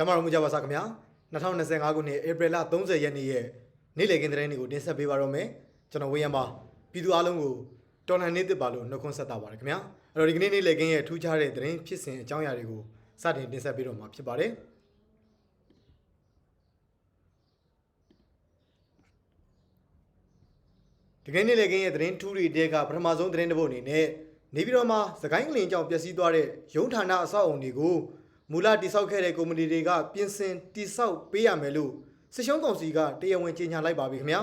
ကျမတို့မှုကြပါစားခင်ဗျာ2025ခုနှစ်ဧပြီလ30ရက်နေ့ရဲ့နေ့လည်ခင်းသတင်းတွေကိုတင်ဆက်ပေးပါတော့မယ်ကျွန်တော်ဝေယံပါပြည်သူအားလုံးကိုတော်လှန်နေသစ်ပါလို့နှုတ်ခွန်းဆက်တာပါတယ်ခင်ဗျာအဲ့တော့ဒီကနေ့နေ့လည်ခင်းရဲ့ထူးခြားတဲ့သတင်းဖြစ်စဉ်အကြောင်းအရာတွေကိုစတင်တင်ဆက်ပေးတော့မှာဖြစ်ပါတယ်ဒီကနေ့နေ့လည်ခင်းရဲ့သတင်းထူးတွေတဲကပထမဆုံးသတင်းတစ်ပုဒ်အနေနဲ့နေပြည်တော်မှာသခိုင်းကလင်ကြောင့်ပျက်စီးသွားတဲ့ရုံးဌာနအဆောက်အုံတွေကို မူလတိဆောက်ခဲ့တဲ့ကုမ္ပဏီတွေကပြင်ဆင်တိဆောက်ပေးရမယ်လို့စစ်ရှုံးကောင်စီကတရားဝင်ကြေညာလိုက်ပါပြီခင်ဗျာ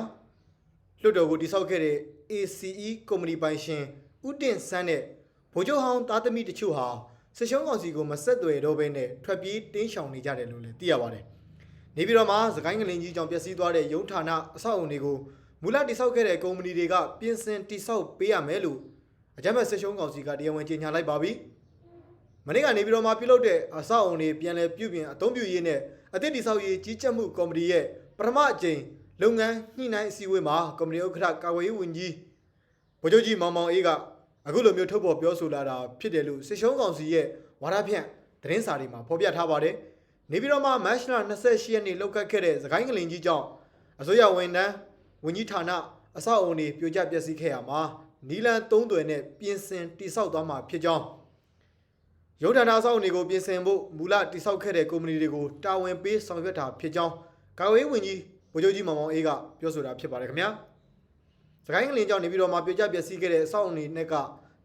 လွှတ်တော်ကိုတိဆောက်ခဲ့တဲ့ ACE ကုမ္ပဏီပိုင်ရှင်ဦးတင်ဆန်းနဲ့ဗိုလ်ချုပ်ဟောင်းသားသမီးတချို့ဟာစစ်ရှုံးကောင်စီကိုမဆက်သွယ်တော့ဘဲနဲ့ထွက်ပြေးတင်းရှောင်နေကြတယ်လို့လည်းသိရပါတယ်နေပြည်တော်မှာသခိုင်းကလင်ကြီးကြောင့်ပျက်စီးသွားတဲ့ရုံးဌာနအဆောက်အုံတွေကိုမူလတိဆောက်ခဲ့တဲ့ကုမ္ပဏီတွေကပြင်ဆင်တိဆောက်ပေးရမယ်လို့အကြမ်းဖက်စစ်ရှုံးကောင်စီကတရားဝင်ကြေညာလိုက်ပါပြီ မနေ့ကနေပြည်တော်မှာပြုလုပ်တဲ့အဆောက်အုံတွေပြန်လည်ပြုပြင်အသုံးပြုရေးနဲ့အသစ်တိဆောက်ရေးကြီးကြပ်မှုကော်မတီရဲ့ပထမအကြိမ်လုပ်ငန်းညှိနှိုင်းအစည်းအဝေးမှာကော်မတီဥက္ကဋ္ဌကာဝေးဝန်ကြီးဗိုလ်ချုပ်ကြီးမောင်မောင်အေးကအခုလိုမျိုးထုတ်ဖော်ပြောဆိုလာတာဖြစ်တယ်လို့စစ်ရှုံးကောင်စီရဲ့ဝါဒဖြန့်သတင်းစာတွေမှာဖော်ပြထားပါတယ်။နေပြည်တော်မှာမတ်လ28ရက်နေ့လောက်ခတ်ခဲ့တဲ့သခိုင်းကလင်ကြီးကြောင့်အစိုးရဝန်ထမ်းဝန်ကြီးဌာနအဆောက်အုံတွေပြိုကျပျက်စီးခဲ့ရမှာနီလန်သုံးသွယ်နဲ့ပြင်ဆင်တိဆောက်သွားမှာဖြစ်ကြောင်း ရုံးဌာနအဆောက်အုံတွေကိုပြင်ဆင်ဖို့မူလတိစောက်ခဲ့တဲ့ကုမ္ပဏီတွေကိုတာဝန်ပေးဆောင်ရွက်တာဖြစ်ကြောင်းကာဝေးဝန်ကြီးဗိုလ်ချုပ်ကြီးမောင်မောင်အေးကပြောဆိုတာဖြစ်ပါတယ်ခင်ဗျာ။စကိုင်းကလင်ကြောင့်နေပြီးတော့မှပြကြပျက်စီးခဲ့တဲ့အဆောက်အုံတွေနဲ့က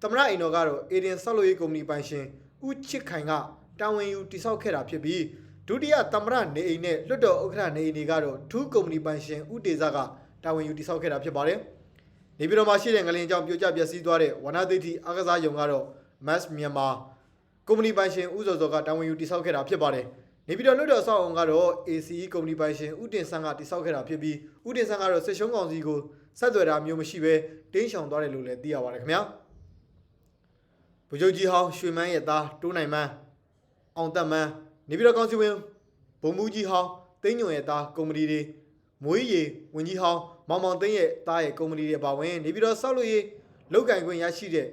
သမရအိမ်တော်ကတော့အေဒင်ဆောက်လုပ်ရေးကုမ္ပဏီပိုင်ရှင်ဦးချစ်ခိုင်ကတာဝန်ယူတိစောက်ခဲ့တာဖြစ်ပြီးဒုတိယသမရနေအိမ်နဲ့လွတ်တော်ဥက္ကဋ္ဌနေအိမ်တွေကတော့ထူးကုမ္ပဏီပိုင်ရှင်ဦးတေဇကတာဝန်ယူတိစောက်ခဲ့တာဖြစ်ပါတယ်။နေပြီးတော့မှရှိတဲ့ငလင်ကြောင့်ပြကြပျက်စီးသွားတဲ့ဝနာသိတိအကစားယုံကတော့ Mass Myanmar ကုမ္ပဏီပိုင်ရှင်ဦးစောစောကတာဝန်ယူတိစောက်ခဲ့တာဖြစ်ပါတယ်။နေပြည်တော်လွှတ်တော်ဆောက်အောင်ကတော့ ACE ကုမ္ပဏီပိုင်ရှင်ဦးတင်ဆန်းကတိစောက်ခဲ့တာဖြစ်ပြီးဦးတင်ဆန်းကတော့စစ်ရှုံးကောင်စီကိုဆက်သွယ်တာမျိုးမရှိဘဲတင်းရှောင်သွားတယ်လို့လည်းသိရပါတယ်ခင်ဗျာ။ဗိုလ်ချုပ်ကြီးဟောင်းရွှေမန်းရဲ့သားတိုးနိုင်မန်းအောင်သက်မန်းနေပြည်တော်ကောင်စီဝင်ဗိုလ်မှူးကြီးဟောင်းသိန်းညွန့်ရဲ့သားကုမ္ပဏီတွေမွေးရည်ဝင်ကြီးဟောင်းမောင်မောင်သိန်းရဲ့သားရဲ့ကုမ္ပဏီတွေပါဝင်နေပြည်တော်ဆောက်လို့ရေးလောက်ကင်ခွင့်ရရှိတဲ့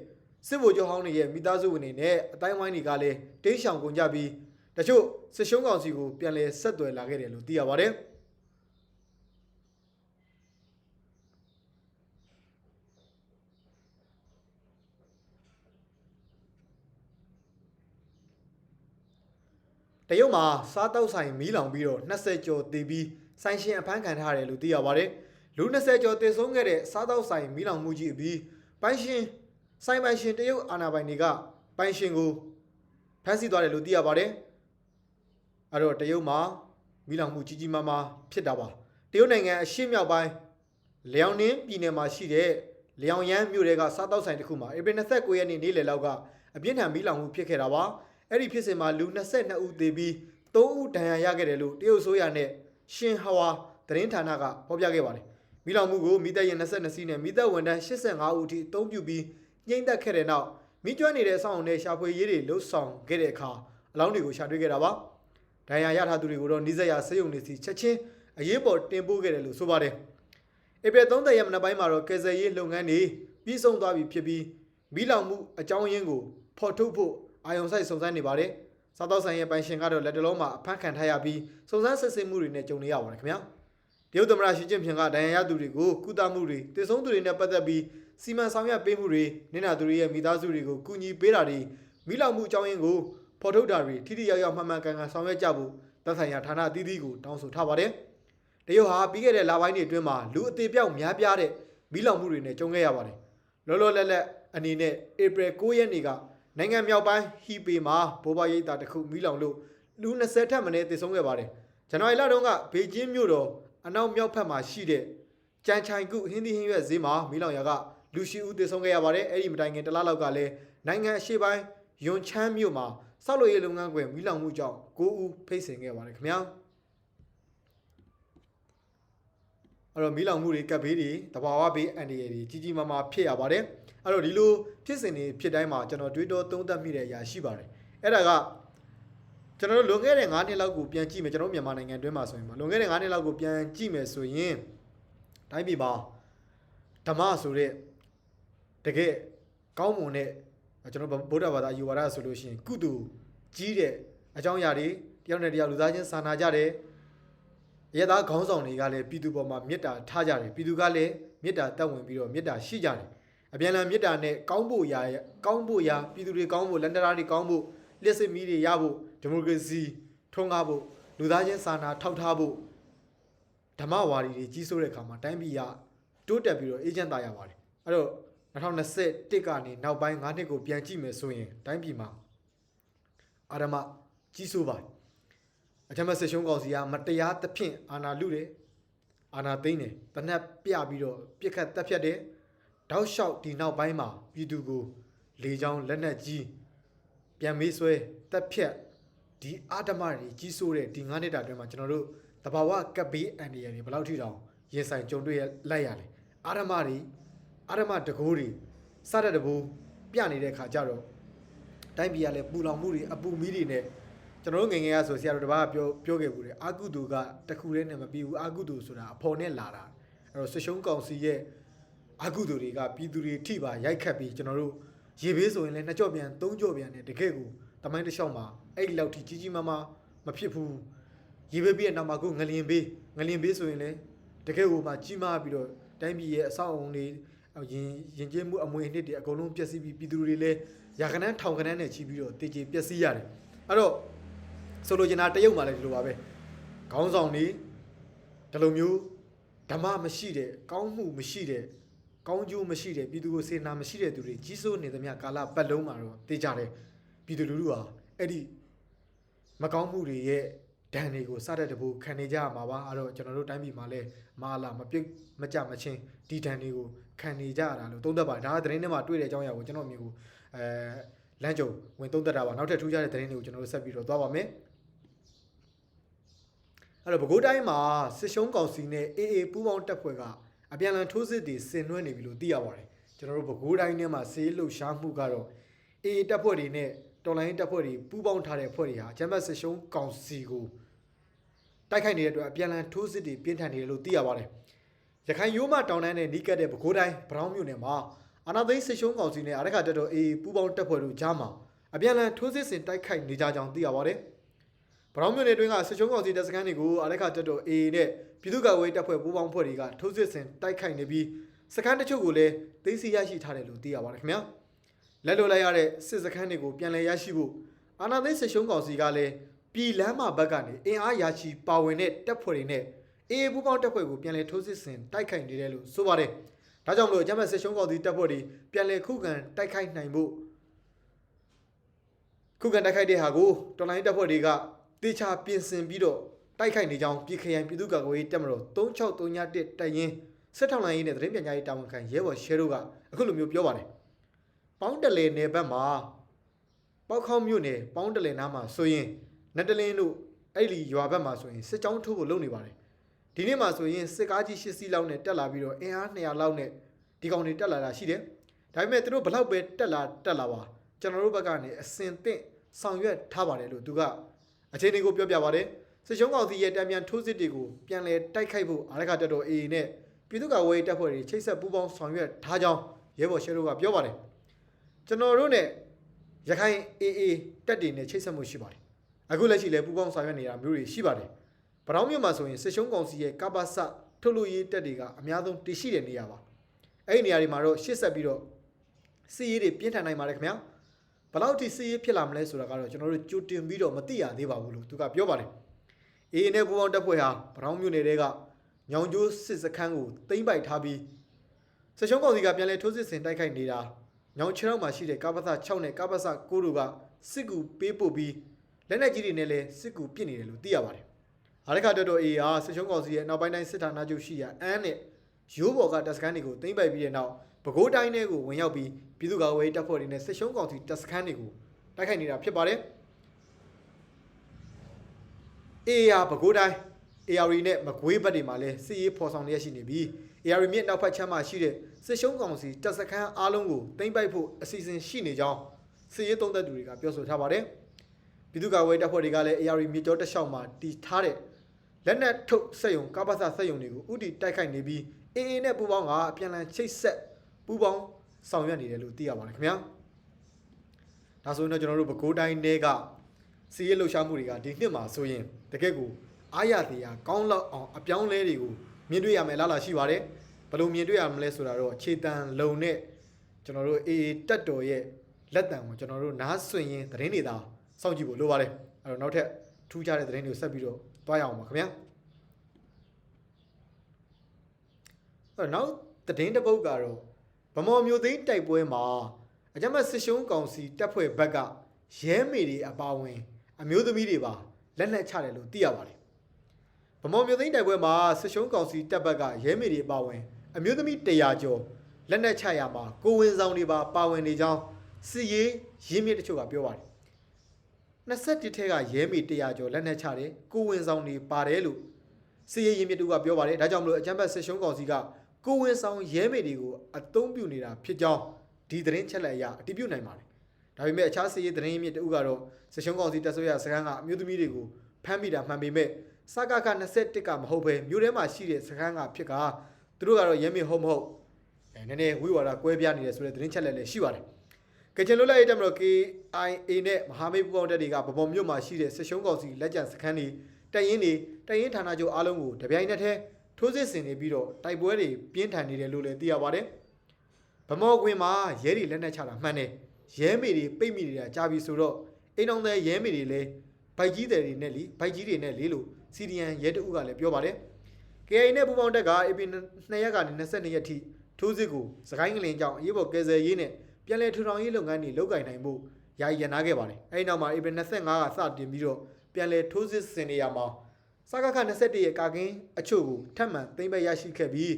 စစ်ဗိုလ်ချုပ်ဟောင်းတွေရဲ့မိသားစုဝင်တွေနဲ့အတိုင်းဝိုင်းတွေကလည်းတင်းရှောင်ကုန်ကြပြီးတချို့စစ်ရှုံးကောင်စီကိုပြန်လည်ဆက်သွယ်လာခဲ့တယ်လို့သိရပါတယ်တရုတ်မှာစားတောက်ဆိုင်မီးလောင်ပြီးတော့20ကျော်တည်ပြီးဆိုင်ရှင်အဖမ်းခံထားရတယ်လို့သိရပါတယ်လူ20ကျော်တည်ဆုံးခဲ့တဲ့စားတောက်ဆိုင်မီးလောင်မှုကြီးအပြီးပိုင်ရှင် ဆိုင်ပိုင်ရှင်တရုတ်အာဏာပိုင်တွေကပိုင်ရှင်ကိုဖမ်းဆီးသွားတယ်လို့သိရပါတယ်။အဲ့တော့တရုတ်မှာမိလောင်မှုကြီးကြီးမားမားဖြစ်တာပါ။တရုတ်နိုင်ငံအရှေ့မြောက်ပိုင်းလျောင်နင်းပြည်နယ်မှာရှိတဲ့လျောင်ရမ်းမြို့တွေကစားတောက်ဆိုင်တစ်ခုမှာဧပြီ29ရက်နေ့နေ့လယ်လောက်ကအပြင်းထန်မိလောင်မှုဖြစ်ခဲ့တာပါ။အဲ့ဒီဖြစ်စဉ်မှာလူ22ဦးသေပြီး3ဦးဒဏ်ရာရခဲ့တယ်လို့တရုတ်ဆိုရနဲ့ရှင်ဟဝါသတင်းဌာနကဖော်ပြခဲ့ပါတယ်။မိလောင်မှုကိုမိသက်ရင်22စီးနဲ့မိသက်ဝန်ထမ်း85ဦးအထိအသုံးပြုပြီး ညှိမ့်သက်ခဲ့တဲ့နောက်မိကျွမ်းနေတဲ့အဆောင်အုံနဲ့ရှာဖွေရေးတွေလှုပ်ဆောင်ခဲ့တဲ့အခါအလောင်းတွေကိုရှာတွေ့ခဲ့တာပါ။ဒဏ်ရာရထားသူတွေကိုတော့နှိစက်ရဆေးရုံတွေစီချက်ချင်းအရေးပေါ်တင်ပို့ခဲ့တယ်လို့ဆိုပါတယ်။ဧပြီ30ရက်မနက်ပိုင်းမှာတော့ကယ်ဆယ်ရေးလုပ်ငန်းတွေပြီးဆုံးသွားပြီဖြစ်ပြီးမိလောင်မှုအကြောင်းရင်းကိုဖော်ထုတ်ဖို့အာယုံဆိုင်စုံစမ်းနေပါတယ်။စားတော့ဆိုင်ရဲ့ပိုင်ရှင်ကတော့လက်တလုံးမှာအဖမ်းခံထားရပြီးစုံစမ်းစစ်ဆေးမှုတွေနဲ့ကြုံနေရပါတယ်ခင်ဗျာ။တရုတ်သမ္မတရှီကျင့်ဖျင်ကဒဏ်ရာရသူတွေကိုကုသမှုတွေတည်ဆုံးသူတွေနဲ့ပတ်သက်ပြီး စီမံဆောင်ရွက်ပေးမှုတွေနင်နာသူတွေရဲ့မိသားစုတွေကိုကူညီပေးတာတွေမိလောက်မှုအကြောင်းရင်းကိုဖော်ထုတ်တာတွေထိထိရောက်ရောက်မှန်မှန်ကန်ကန်ဆောင်ရွက်ကြဖို့သက်ဆိုင်ရာဌာနအသီးသီးကိုတောင်းဆိုထားပါတယ်။တရုတ်ဟာပြီးခဲ့တဲ့လပိုင်းတွေအတွင်းမှာလူအသေးပြောက်များပြားတဲ့မိလောက်မှုတွေနဲ့ကြုံခဲ့ရပါတယ်။လောလောလတ်လတ်အနေနဲ့ဧပြီ9ရက်နေ့ကနိုင်ငံမြောက်ပိုင်းဟီပေမှာဘိုးဘရိပ်တာတစ်ခုမိလောင်လို့လူ20ထက်မနည်းသေဆုံးခဲ့ပါတယ်။ဇန်နဝါရီလတုန်းကဘေကျင်းမြို့တော်အနောက်မြောက်ဘက်မှာရှိတဲ့ကြန်ချိုင်ကုဟင်းသီးဟင်းရွက်ဈေးမှာမိလောင်ရာက လူရှိဦးသေဆုံးခဲ့ရပါတယ်အဲ့ဒီမတိုင်ခင်တလားလောက်ကလည်းနိုင်ငံအရှေ့ပိုင်းယွန်ချမ်းမြို့မှာဆောက်လုပ်ရေးလုပ်ငန်းခွင်မိလောင်မှုကြောင့်9ဦးဖိတ်ဆင်ခဲ့ပါတယ်ခင်ဗျာအဲ့တော့မိလောင်မှုတွေကပ်ဘေးတွေတဘာဝဘေးအန်ဒီရတွေကြီးကြီးမားမားဖြစ်ရပါတယ်အဲ့တော့ဒီလိုဖြစ်စဉ်တွေဖြစ်တိုင်းမှာကျွန်တော်တွေးတောသုံးသပ်မိတဲ့အရာရှိပါတယ်အဲ့ဒါကကျွန်တော်တို့လွန်ခဲ့တဲ့9နှစ်လောက်ကိုပြန်ကြည့်မယ်ကျွန်တော်တို့မြန်မာနိုင်ငံအတွင်းမှာဆိုရင်ပါလွန်ခဲ့တဲ့9နှစ်လောက်ကိုပြန်ကြည့်မယ်ဆိုရင်တိုင်းပြည်မှာဓမ္မဆိုတဲ့ တကယ်ကောင်းမွန်တဲ့ကျွန်တော်ဗုဒ္ဓဘာသာအယူဝါဒဆိုလို့ရှိရင်ကုသိုလ်ကြီးတဲ့အကြောင်းအရာတွေတတယောက်နဲ့တယောက်လူသားချင်းစာနာကြတယ်ရဲသားခေါင်းဆောင်တွေကလည်းပြည်သူပေါ်မှာမေတ္တာထားကြတယ်ပြည်သူကလည်းမေတ္တာတက်ဝင်ပြီးတော့မေတ္တာရှိကြတယ်အပြန်အလှန်မေတ္တာနဲ့ကောင်းဖို့ရာကောင်းဖို့ရာပြည်သူတွေကောင်းဖို့လန်တရာတွေကောင်းဖို့လျှက်စစ်မီးတွေရဖို့ဒီမိုကရေစီထွန်းကားဖို့လူသားချင်းစာနာထောက်ထားဖို့ဓမ္မဝါဒီတွေကြီးစိုးတဲ့အခါမှာတိုင်းပြည်ကတိုးတက်ပြီးတော့အေဂျင့်သားရပါတယ်အဲ့တော့ 2021ကနေနောက်ပိုင်း9နှစ်ကိုပြန်ကြည့်မယ်ဆိုရင်တိုင်းပြည်မှာအာရမကြီးစိုးပါတယ်အထက်မဆက်ရှုံးကောင်စီကမတရားသဖြင့်အာဏာလုတယ်အာဏာသိမ်းတယ်တနက်ပြပြီးတော့ပြစ်ခတ်တက်ဖြတ်တယ်တောက်လျှောက်ဒီနောက်ပိုင်းမှာပြည်သူကိုလေချောင်းလက်နက်ကြီးပြန်မေးဆွဲတက်ဖြတ်ဒီအာဓမတွေကြီးစိုးတဲ့ဒီ9နှစ်တာအတွင်းမှာကျွန်တော်တို့တဘာဝကပ်ဘေးအန်ဒီရယ်တွေဘယ်လောက်ထိတောင်ရင်ဆိုင်ကြုံတွေ့ရလိုက်ရလဲအာဓမတွေ အာဓမတကိုးတွေစတဲ့တဘူပြနေတဲ့ခါကြတော့တိုင်းပြည်ကလည်းပူလောင်မှုတွေအပူမီးတွေနဲ့ကျွန်တော်တို့ငယ်ငယ်ကဆိုဆရာတော်တစ်ပါးကပြောပြောခဲ့ဘူးတယ်အာကုတူကတခုတည်းနဲ့မပြီးဘူးအာကုတူဆိုတာအဖော်နဲ့လာတာအဲ့တော့ဆွရှုံးကောင်စီရဲ့အာကုတူတွေကပြည်သူတွေထိပါရိုက်ခတ်ပြီးကျွန်တော်တို့ရေဘေးဆိုရင်လည်းနှစ်ကြော့ပြန်သုံးကြော့ပြန်နဲ့တကယ့်ကိုတမိုင်းတစ်လျှောက်မှာအဲ့ဒီလောက်ထိကြီးကြီးမားမားမဖြစ်ဘူးရေဘေးပြီးတဲ့နောက်မှာကိုငလျင်ဘေးငလျင်ဘေးဆိုရင်လည်းတကယ့်ကိုမှကြီးမားပြီးတော့တိုင်းပြည်ရဲ့အဆောက်အအုံတွေ ရင်ရင်ကျင်းမှုအမွေအနှစ်တွေအကုန်လုံးပျက်စီးပြီးပြည်သူတွေလည်းရာခဏန်းထောင်ခဏန်းနဲ့ချီပြီးတော့တည်ကြည်ပျက်စီးရတယ်အဲ့တော့ဆိုလိုချင်တာတရုတ်မှာလည်းဒီလိုပါပဲခေါင်းဆောင်နေဒီလိုမျိုးဓမ္မမရှိတဲ့ကောင်းမှုမရှိတဲ့ကောင်းကျိုးမရှိတဲ့ပြည်သူကိုစေနာမရှိတဲ့သူတွေကြီးစိုးနေသမျှကာလပတ်လုံးမှာတော့တေးကြတယ်ပြည်သူလူထုဟာအဲ့ဒီမကောင်းမှုတွေရဲ့ ဒဏ်တွေကိုစတဲ့တဘူခံနေကြရမှာပါအဲ့တော့ကျွန်တော်တို့တိုင်းပြည်မှာလည်းမာလာမပြုတ်မကြမချင်းဒီဒဏ်တွေကိုခံနေကြရတာလို့သုံးသပ်ပါတယ်ဒါကသတင်းထဲမှာတွေ့တဲ့အကြောင်းအရာကိုကျွန်တော်အမြင်ကိုအဲလမ်းကြုံဝင်သုံးသပ်တာပါနောက်ထပ်ထူးခြားတဲ့သတင်းတွေကိုကျွန်တော်တို့ဆက်ပြီးတော့သွားပါမယ်အဲ့တော့ပဲခူးတိုင်းမှာစစ်ရှုံးကောင်စီနဲ့အေအေပူးပေါင်းတပ်ဖွဲ့ကအပြန်အလှန်ထိုးစစ်တွေဆင်နွှဲနေပြီလို့သိရပါတယ်ကျွန်တော်တို့ပဲခူးတိုင်းထဲမှာစေးလှုပ်ရှားမှုကတော့အေအေတပ်ဖွဲ့တွေနဲ့ တော်လိုင်းတပ်ဖွဲ့တွေပူးပေါင်းထားတဲ့အဖွဲ့တွေဟာဂျမ်ဘတ်စစ်ရှုံးကောင်စီကိုတိုက်ခိုက်နေတဲ့အတွက်အပြန်အလှန်ထိုးစစ်တွေပြင်းထန်နေတယ်လို့သိရပါတယ်ရခိုင်ရိုးမတောင်တန်းနဲ့နီးကပ်တဲ့ပဲခူးတိုင်းဗရောင်းမြို့နယ်မှာအာနာသိန်းစစ်ရှုံးကောင်စီနဲ့အရခတက်တော်အေအေပူးပေါင်းတပ်ဖွဲ့တို့ကြားမှာအပြန်အလှန်ထိုးစစ်ဆင်တိုက်ခိုက်နေကြကြောင်းသိရပါတယ်ဗရောင်းမြို့နယ်တွင်းကစစ်ချုံးကောင်စီတပ်စခန်းတွေကိုအရက်ခတက်တော် AA နဲ့ပြည်သူ့ကာကွယ်ရေးတပ်ဖွဲ့ပူးပေါင်းဖွဲ့တွေကထိုးစစ်ဆင်တိုက်ခိုက်နေပြီးစခန်းတချို့ကိုလည်းသိမ်းဆည်းရရှိထားတယ်လို့သိရပါတယ်ခင်ဗျာ လက်လွတ်လိုက်ရတဲ့စစ်စခန်းတွေကိုပြန်လည်ရရှိဖို့အာဏာသိမ်းစစ်ချုံးကောင်စီကလည်းပြည်လမ်းမဘက်ကနေအင်အားရရှိပါဝင်တဲ့တပ်ဖွဲ့တွေနဲ့ AA ပူးပေါင်းတပ်ဖွဲ့ကိုပြန်လည်ထိုးစစ်ဆင်တိုက်ခိုက်နေတယ်လို့ဆိုပါတယ်ဒါကြောင့်မလို့အကြမ်းဖက်စစ်ချုံးကောင်စီတပ်ဖွဲ့တွေပြန်လည်ခုခံတိုက်ခိုက်နိုင်ဖို့ခုခံတိုက်ခိုက်တဲ့ဟာကိုတော်လိုင်းတပ်ဖွဲ့တွေကတေချာပြင်ဆင်ပြီးတော့တိုက်ခိုက်နေကြောင်းပြည်ခရိုင်ပြည်သူ့ကာကွယ်ရေးတပ်မတော်3631တပ်ရင်းစစ်ထောက်လိုင်းရေးနဲ့သတင်းပြန်ကြားရေးတာဝန်ခံရဲဘော်ရှဲတို့ကအခုလိုမျိုးပြောပါတယ်။ ပေါင်းတလေနယ်ဘက်မှာပေါက်ခေါင်းမြို့နယ်ပေါင်းတလေနားမှာဆိုရင်နတ်တလင်းတို့အဲ့ဒီရွာဘက်မှာဆိုရင်စစ်ကြောင်းထိုးဖို့လုပ်နေပါတယ်။ဒီနေ့မှာဆိုရင်စစ်ကားကြီး၈စီးလောက်နဲ့တက်လာပြီးတော့အင်အား200လောက်နဲ့ဒီကောင်တွေတက်လာတာရှိတယ်။ဒါပေမဲ့သူတို့ဘလောက်ပဲတက်လာတက်လာပါကျွန်တော်တို့ဘက်ကနေအစင်သင့်ဆောင်ရွက်ထားပါတယ်လို့သူကအခြေအနေကိုပြောပြပါတယ်စစ်ရှုံးကောင်စီရဲ့တံပြန်ထိုးစစ်တွေကိုပြန်လည်တိုက်ခိုက်ဖို့အာရခတက်တော် AA နဲ့ပြည်သူ့ကာကွယ်ရေးတပ်ဖွဲ့တွေချိတ်ဆက်ပူးပေါင်းဆောင်ရွက်ထားကြောင်းရဲဘော်ရှဲတို့ကပြောပါတယ် ကျွန်တော်တို့နဲ့ရခိုင် AA တပ်တွေနဲ့ချိတ်ဆက်မှုရှိပါတယ်အခုလက်ရှိလည်းပူးပေါင်းဆောင်ရွက်နေတာမျိုးတွေရှိပါတယ်ဗရောင်းမြို့မှာဆိုရင်စစ်ရှုံးကောင်စီရဲ့ကပ္ပစထုတ်လို့ရေးတပ်တွေကအများဆုံးတည်ရှိတဲ့နေရာပါအဲ့ဒီနေရာတွေမှာတော့ရှေ့ဆက်ပြီးတော့စစ်ရေးတွေပြင်းထန်နိုင်ပါတယ်ခင်ဗျာဘယ်လောက်ထိစစ်ရေးဖြစ်လာမလဲဆိုတာကတော့ကျွန်တော်တို့ကြိုတင်ပြီးတော့မသိရသေးပါဘူးလို့သူကပြောပါတယ်။အေးနဲ့ပူပေါင်းတပ်ဖွဲ့ဟာဗရောင်းမြို့နယ်တွေကညောင်ကျိုးစစ်စခန်းကိုသိမ်းပိုက်ထားပြီးစစ်ရှုံးကောင်စီကပြန်လည်ထိုးစစ်ဆင်တိုက်ခိုက်နေတာ ညောင်ချောင်းမှာရှိတဲ့ကပ္ပစ6နဲ့ကပ္ပစ9တို့ကစစ်ကူပေးပို့ပြီးလက်နက်ကြီးတွေနဲ့လည်းစစ်ကူပစ်နေတယ်လို့သိရပါတယ်။အားရခတက်တော်အေးဟာစစ်ရှုံးကောင်စီရဲ့နောက်ပိုင်းတိုင်းစစ်ဌာနချုပ်ရှိရာအန်းနဲ့ရိုးဘော်ကတပ်စခန်းတွေကိုသိမ်းပိုက်ပြီးတဲ့နောက်ပဲခူးတိုင်းတွေကိုဝင်ရောက်ပြီးပြည်သူ့ကာကွယ်ရေးတပ်ဖွဲ့တွေနဲ့စစ်ရှုံးကောင်စီတပ်စခန်းတွေကိုတိုက်ခိုက်နေတာဖြစ်ပါတယ်။ AR ပဲခူးတိုင်း AR နဲ့မကွေးဘက်တွေမှာလည်းစစ်ရေးဖော်ဆောင်လျက်ရှိနေပြီး AR မြစ်နောက်ဖက်ချမ်းမှာရှိတဲ့စစ်ရှုံးကောင်စီတပ်စခန်းအားလုံးကိုသိမ်းပိုက်ဖို့အစီအစဉ်ရှိနေကြောင်းစစ်ရေးသုံးသက်သူတွေကပြောဆိုထားပါတယ်။ပြည်သူ့ကာကွယ်ရေးတပ်ဖွဲ့တွေကလည်း AR မြစ်ကြောတစ်လျှောက်မှာတည်ထားတဲ့လက်နက်ထုတ်စက်ယုံကပ္ပစစက်ယုံတွေကိုဥတီတိုက်ခိုက်နေပြီး AA နဲ့ပူးပေါင်းကအပြန်အလှန်ချိတ်ဆက်ပူးပေါင်းဆောင်ရွက်နေတယ်လို့သိရပါတယ်ခင်ဗျာဒါဆိုရင်တော့ကျွန်တော်တို့ပဲခူးတိုင်းထဲကစီးရဲလှုပ်ရှားမှုတွေကဒီနှစ်မှာဆိုရင်တကယ့်ကိုအားရသေးရကောင်းလောက်အောင်အပြောင်းလဲတွေကို မြင်တွေ့ရမယ်လားလားရှိပါတယ်ဘယ်လိုမြင်တွေ့ရမလဲဆိုတာတော့ခြေတံလုံနဲ့ကျွန်တော်တို့အေးအေးတက်တော်ရဲ့လက်တံကိုကျွန်တော်တို့နားဆွင်ရင်သတင်းတွေသာစောင့်ကြည့်ဖို့လိုပါတယ်အဲ့တော့နောက်ထပ်ထူးခြားတဲ့သတင်းတွေကိုဆက်ပြီးတော့တွားရအောင်ပါခင်ဗျာအဲ့တော့နောက်သတင်းတစ်ပုဒ်ကတော့ဗမော်မျိုးသိန်းတိုက်ပွဲမှာအကြမ်းဖက်စစ်ရှုံးကောင်စီတပ်ဖွဲ့ဘက်ကရဲမေတွေအပါအဝင် အမျိုးသမီးတွေပါလက်နက်ချတယ်လို့သိရပါတယ် ဗမော်မျိုးသိန်းတိုက်ပွဲမှာစစ်ရှုံးကောင်စီတပ်ဘက်ကရဲမေတွေအပါအဝင်အမျိုးသမီး100ကျော်လက်နက်ချရမှာကိုဝင်ဆောင်တွေပါပါဝင်နေကြောင်းစစ်ရေးရင်းမြစ်တချို့ကပြောပါတယ်21ထက်ကရဲမေ100ကျော်လက်နက်ချတယ်ကိုဝင်ဆောင်တွေပါတယ်လို့စစ်ရေးရင်းမြစ်တို့ကပြောပါတယ်ဒါကြောင့်မလို့အကြမ်းဖက်စစ်ရှုံးကောင်စီကကိုဝင်ဆောင်ရဲမေတွေကိုအသုံးပြုနေတာဖြစ်ကြောင်းဒီသတင်းချက်လက်အရအတည်ပြုနိုင်ပါတယ်ဒါပေမဲ့အခြားစစ်ရေးသတင်းရင်းမြစ်တဦးကတော့စစ်ရှုံးကောင်စီတပ်ဆွဲရစခန်းကအမျိုးသမီးတွေကိုဖမ်းမိတာမှန်ပေမဲ့ စကက21ကမဟုတ်ပဲမြို့ထဲမှာရှိတဲ့စခန်းကဖြစ်ကသူတို့ကတော့ရဲမေဟုတ်မဟုတ်အဲနည်းနည်းဝိဝါဒကွဲပြားနေတယ်ဆိုတဲ့သတင်းချက်လက်လည်းရှိပါတယ်။ကချင်လွတ်လပ်ရေးတပ်မတော် KIA နဲ့မဟာမိတ်ပူးပေါင်းတပ်တွေကဗမော်မြို့မှာရှိတဲ့စစ်ရှုံးကောင်စီလက်ကျန်စခန်းတွေတပ်ရင်းတွေတပ်ရင်းဌာနချုပ်အားလုံးကိုတပြိုင်နက်တည်းထိုးစစ်ဆင်နေပြီးတော့တိုက်ပွဲတွေပြင်းထန်နေတယ်လို့လည်းသိရပါတယ်။ဗမော်ကွင်းမှာရဲတွေလက်နက်ချတာမှန်တယ်ရဲမေတွေပိတ်မိနေတာကြာပြီဆိုတော့အိမ်အောင်တဲ့ရဲမေတွေလည်းဘိုက်ကြီးတယ်တွေနဲ့လीဘိုက်ကြီးတွေနဲ့လေလို့ စီဒီယန်ရဲတအုပ်ကလည်းပြောပါတယ် KA နဲ့ပူပေါင်းတက်က AP 2ရက်ကနေ22ရက်ထိထိုးစစ်ကိုစကိုင်းကလင်ကြောင့်အရေးပေါ်ကယ်ဆယ်ရေးနဲ့ပြန်လည်ထူထောင်ရေးလုပ်ငန်းတွေလုပ်ကိုင်နိုင်ဖို့ယာယီရန်နာခဲ့ပါတယ်အဲဒီနောက်မှာ AP 25ကစတင်ပြီးတော့ပြန်လည်ထိုးစစ်ဆင်နေရမှာစကခ21ရဲ့ကာကင်းအချို့ကိုထပ်မံသိမ်းပိုက်ရရှိခဲ့ပြီး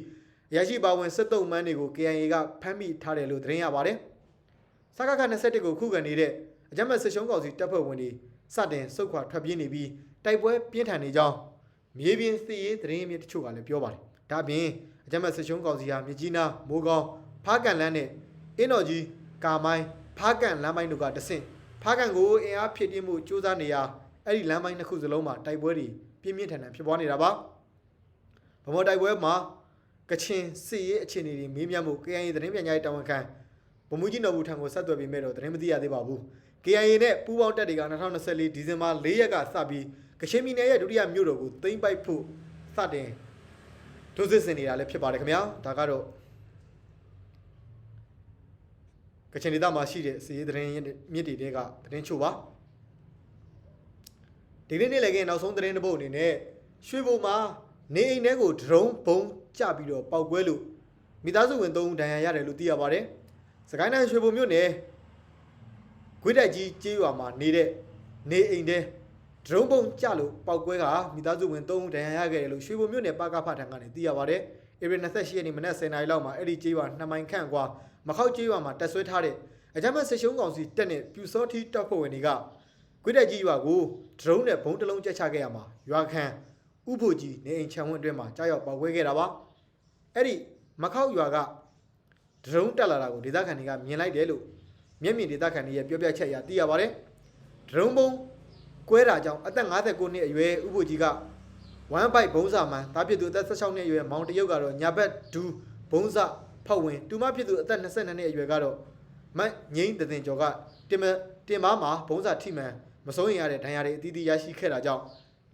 ရရှိပါဝင်စစ်တုံးမန်းတွေကို KIA ကဖမ်းမိထားတယ်လို့သတင်းရပါတယ်။စကခ21ကိုခုခံနေတဲ့အကြမ်းဖက်စစ်ရှုံးကောင်စီတပ်ဖွဲ့ဝင်တွေစတင်စုတ်ခွာထွက်ပြေးနေပြီး တိုက်ပွဲပြင်းထန်နေကြောင်းမြေပြင်စစ်ရေးသတင်းရင်းမြစ်တချို့ကလည်းပြောပါတယ်။ဒါ့အပြင်အကြမ်းဖက်စစ်ရှုံးကောင်စီဟာမြကြီးနားမိုးကောင်းဖားကန်လန်းနဲ့အင်းတော်ကြီးကာမိုင်းဖားကန်လမ်းပိုင်းတို့ကတဆင့်ဖားကန်ကိုအင်အားဖြစ်ပြမှုစ조사နေရာအဲ့ဒီလမ်းပိုင်းတစ်ခုစလုံးမှာတိုက်ပွဲတွေပြင်းပြင်းထန်ထန်ဖြစ်ပွားနေတာပါ။ဗမော်တိုက်ပွဲမှာကချင်စစ်ရေးအခြေအနေတွေမေးမြန်းမှု KIA သတင်းပြန်ကြားရေးတာဝန်ခံဗမူကြီးနော်ဘူးထံကိုဆက်သွယ်ပြီးမဲ့တော့သတင်းမသိရသေးပါဘူး KIA နဲ့ပူးပေါင်းတပ်တွေက2024ဒီဇင်ဘာ4ရက်ကစပြီး ကချင်ပြည်နယ်ရဲ့ဒုတိယမြို့တော်ကိုသိမ်းပိုက်ဖို့စတင်ဒုစစ်စင်နေတာလည်းဖြစ်ပါတယ်ခင်ဗျာဒါကတော့ကချင်ဒေသမှာရှိတဲ့စစ်ရေးသတင်းမြစ်တွေတဲကသတင်းချို့ပါဒီနေ့နေ့လည်းကင်းနောက်ဆုံးသတင်းတစ်ပုဒ်အနေနဲ့ရွှေဘုံမှာနေအိမ်ထဲကိုဒရုန်းဘုံကျပြီးတော့ပောက်ကွဲလို့မိသားစုဝင်၃ဦးဒဏ်ရာရတယ်လို့သိရပါတယ်။စကိုင်းတိုင်းရွှေဘုံမြို့နယ်ဂွေးတိုက်ကြီးကျေးရွာမှာနေတဲ့နေအိမ်ထဲ ဒရုန်းဘုံကျလို့ပောက်ကွဲကမိသားစုဝင်၃ဦးဒဏ်ရာရခဲ့တယ်လို့ရွှေဘုံမြို့နယ်ပါကဖထံကနေသိရပါတယ်။ဧပြီ28ရက်နေ့မနက်10:00နာရီလောက်မှာအဲ့ဒီကျေးရွာ2မိုင်ခန့်ကွာမခောက်ကျေးရွာမှာတက်ဆွဲထားတဲ့အကြမ်းဖက်စစ်ရှုံးကောင်စီတက်နဲ့ပြူစောထီတပ်ဖွဲ့ဝင်တွေကဂွေးတိုက်ကြီးရွာကိုဒရုန်းနဲ့ဘုံတစ်လုံးကျက်ချခဲ့ရမှာရွာခန့်ဥဖို့ကြီးနေအိမ်ခြံဝန်းအတွင်းမှာကြားရောက်ပောက်ကွဲခဲ့တာပါအဲ့ဒီမခောက်ရွာကဒရုန်းတက်လာတာကိုဒေသခံတွေကမြင်လိုက်တယ်လို့မျက်မြင်ဒေသခံတွေရဲ့ပြောပြချက်အရသိရပါတယ်ဒရုန်းဘုံ ကွဲတာကြောင့်အသက်59နှစ်အရွယ်ဥဖို့ကြီးကဝမ်ဘိုက်ဘုံစာမှန်တားဖြစ်သူအသက်16နှစ်အရွယ်မောင်တရုတ်ကတော့ညာဘက်ဒူးဘုံစာဖောက်ဝင်တူမဖြစ်သူအသက်22နှစ်အရွယ်ကတော့မတ်ငိမ့်တည်တင်ကျော်ကတင်မတင်မားမှာဘုံစာထိမှန်မစိုးရင်ရတဲ့ဒဏ်ရာတွေအသီးသီးရရှိခဲ့တာကြောင့်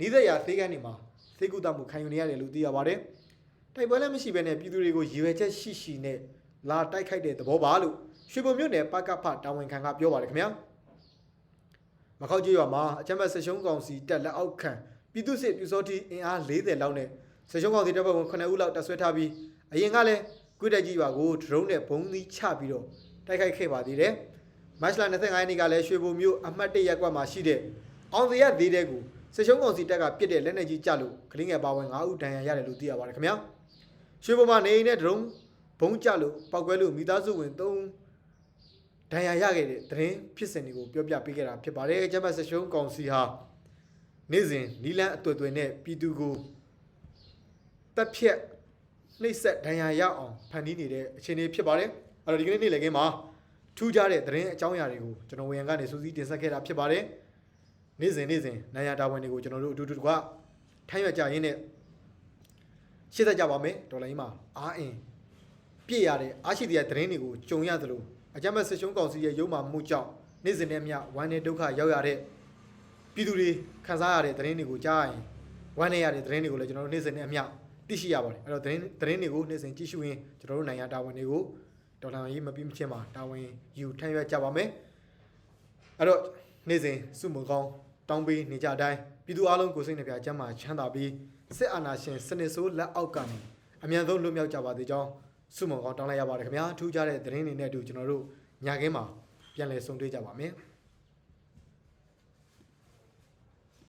နီးစပ်ရာသေးကန်းတွေမှာစိတ်ကူးတမှုခံယူနေရတယ်လို့သိရပါတယ်။တိုက်ပွဲလည်းမရှိဘဲနဲ့ပြည်သူတွေကိုရည်ရွယ်ချက်ရှိရှိနဲ့လာတိုက်ခိုက်တဲ့သဘောပါလို့ရွှေဘုံမြို့နယ်ပကဖတာဝန်ခံကပြောပါတယ်ခင်ဗျာ။ မခောက်ကျွော်မှာအချမ်းဘတ်ဆရှုံးကောင်စီတက်လက်အောက်ခံပြည်သူစစ်ပြူစောတိအင်အား40လောက်နဲ့ဆရှုံးကောင်စီတပ်ဖွဲ့ဝင်9ဦးလောက်တပ်ဆွဲထားပြီးအရင်ကလည်းကွေးတက်ကြီးရွာကိုဒရုန်းနဲ့ဘုံသီးချပြီးတော့တိုက်ခိုက်ခဲ့ပါသေးတယ်။မတ်လ25ရက်နေ့ကလည်းရွှေဘုံမြို့အမှတ်1ရပ်ကွက်မှာရှိတဲ့အောင်စရသေးတဲ့ကိုစစ်ရှုံးကောင်စီတပ်ကပြစ်တဲ့လက်နက်ကြီးကြလို့ကလေးငယ်ပါဝင်9ဦးဒဏ်ရာရတယ်လို့သိရပါတယ်ခင်ဗျာရွှေဘုံမှာနေအိမ်နဲ့ဒရုန်းဘုံကြလို့ပောက်ကွဲလို့မိသားစုဝင်3ဦး ဒဏ်ရာရခဲ့တဲ့သတင်းဖြစ်စဉ်တွေကိုပြောပြပေးခဲ့တာဖြစ်ပါတယ်ကျမစစ်ရှုံးကောင်စီဟာနေ့စဉ်နီလန်းအတွေ့အတွေ့နဲ့ပြည်သူကိုတက်ဖြက်နှိပ်စက်ဒဏ်ရာရအောင်ဖန်တီးနေတဲ့အခြေအနေဖြစ်ပါတယ်အဲ့တော့ဒီကနေ့နေ့လည်ခင်းမှာထူးခြားတဲ့သတင်းအကြောင်းအရာတွေကိုကျွန်တော်ဝေယံကနေစူးစီးတင်ဆက်ခဲ့တာဖြစ်ပါတယ်နေ့စဉ်နေ့စဉ်နိုင်ရတာဝန်တွေကိုကျွန်တော်တို့အတူတူကထိုင်းရကြရင်းနဲ့ရှေ့သက်ကြပါမယ်ဒေါ်လာကြီးမှာအားအင်ပြည့်ရတဲ့အားရှိတဲ့သတင်းတွေကိုကြုံရသလို အကြမ်းမဲ့စစ်ရှုံးကောင်စီရဲ့ရုံးမှမှုကြောင့်နေ့စဉ်နဲ့မျှဝမ်းနဲ့ဒုက္ခရောက်ရတဲ့ပြပြည်သူတွေခံစားရတဲ့သတင်းတွေကိုကြားရင်ဝမ်းနေရတဲ့သတင်းတွေကိုလည်းကျွန်တော်တို့နေ့စဉ်နဲ့အမျှသိရှိရပါတယ်အဲ့တော့သတင်းသတင်းတွေကိုနေ့စဉ်ကြည့်ရှုရင်းကျွန်တော်တို့နိုင်ငံတာဝန်တွေကိုဒေါ်လာရေးမပြီးမချင်းမှာတာဝန်ယူထမ်းရွက်ကြပါမယ်အဲ့တော့နေ့စဉ်စုမကောင်းတောင်းပေးနေကြတိုင်းပြည်သူအလုံးကိုယ်စိတ်နှပြချမ်းသာချမ်းသာပြီးစစ်အာဏာရှင်စနစ်ဆိုးလက်အောက်ကနေအမြန်ဆုံးလွတ်မြောက်ကြပါသေးကြောင်း စုမကောင်းတောင်းလိုက်ရပါတယ်ခင်ဗျာထူးခြားတဲ့သတင်းတွေနဲ့အတူကျွန်တော်တို့ညခင်းမှာပြန်လည်ဆုံတွေ့ကြပါမယ်